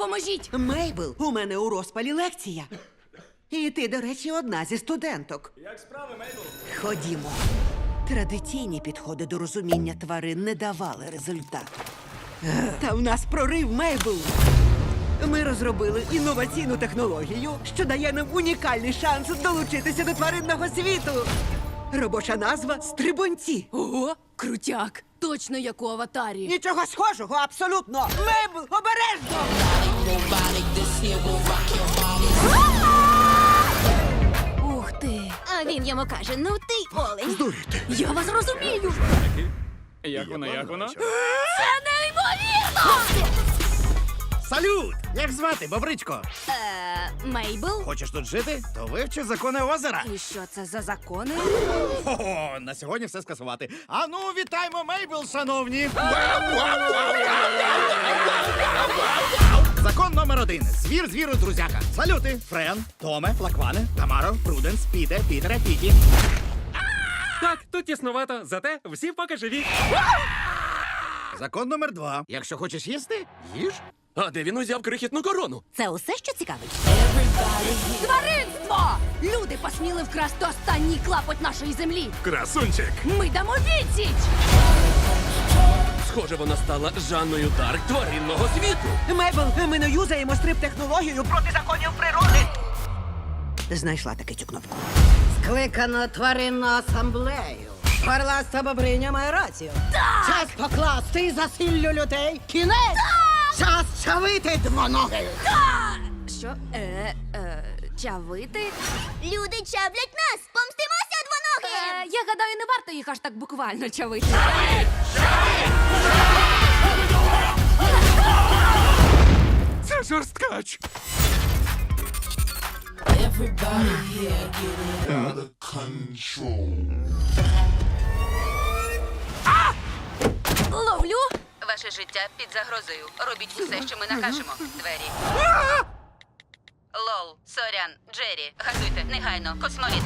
допоможіть! Мейбл, у мене у розпалі лекція. І ти, до речі, одна зі студенток. Як справи, Мейбл? Ходімо. Традиційні підходи до розуміння тварин не давали результату. Та в нас прорив Мейбл. Ми розробили інноваційну технологію, що дає нам унікальний шанс долучитися до тваринного світу. Робоча назва стрибунці. Ого, крутяк! Точно як у аватарі. Нічого схожого, абсолютно. Мейбл, обережно! Ух ти! А він йому каже: ну ти олень. Здуріти. Я вас розумію! Як воно, як воно? Це неймовірно! Салют! Як звати, Бобричко? Е, Мейбл? Хочеш тут жити? То вивчи закони озера. І що це за закони? Ого, на сьогодні все скасувати. А ну, вітаємо Мейбл, шановні! Закон номер один. Звір звіру друзяка. Салюти! Френ, Томе, Лакване, Тамаро, Пруденс, Піте, Пітере, Піті. Так, тут тіснувато, зате всі поки живі. Закон номер два. Якщо хочеш їсти, їж. А де він узяв крихітну корону? Це усе, що цікавить? Тваринство! Люди посміли вкрасти останній клапоть нашої землі! Красунчик! Ми дамо відсіч! Схоже, вона стала Жанною Дарк тваринного світу. Мейбл, ми не юзаємо стрип-технологію проти законів природи. Знайшла таки цю кнопку. Скликано тваринну асамблею. Парласта бобриня має рацію. Час покласти засиллю людей. Кінець! Час чавити двоноги! Що? Е, е, чавити? Люди чавлять нас! Я гадаю, не варто їх аж так буквально чавити. Це жорсткач. Ловлю! Ваше життя під загрозою. Робіть усе, що ми накажемо. Двері. Лол, Сорян, Джері, газуйте, негайно, космоліт.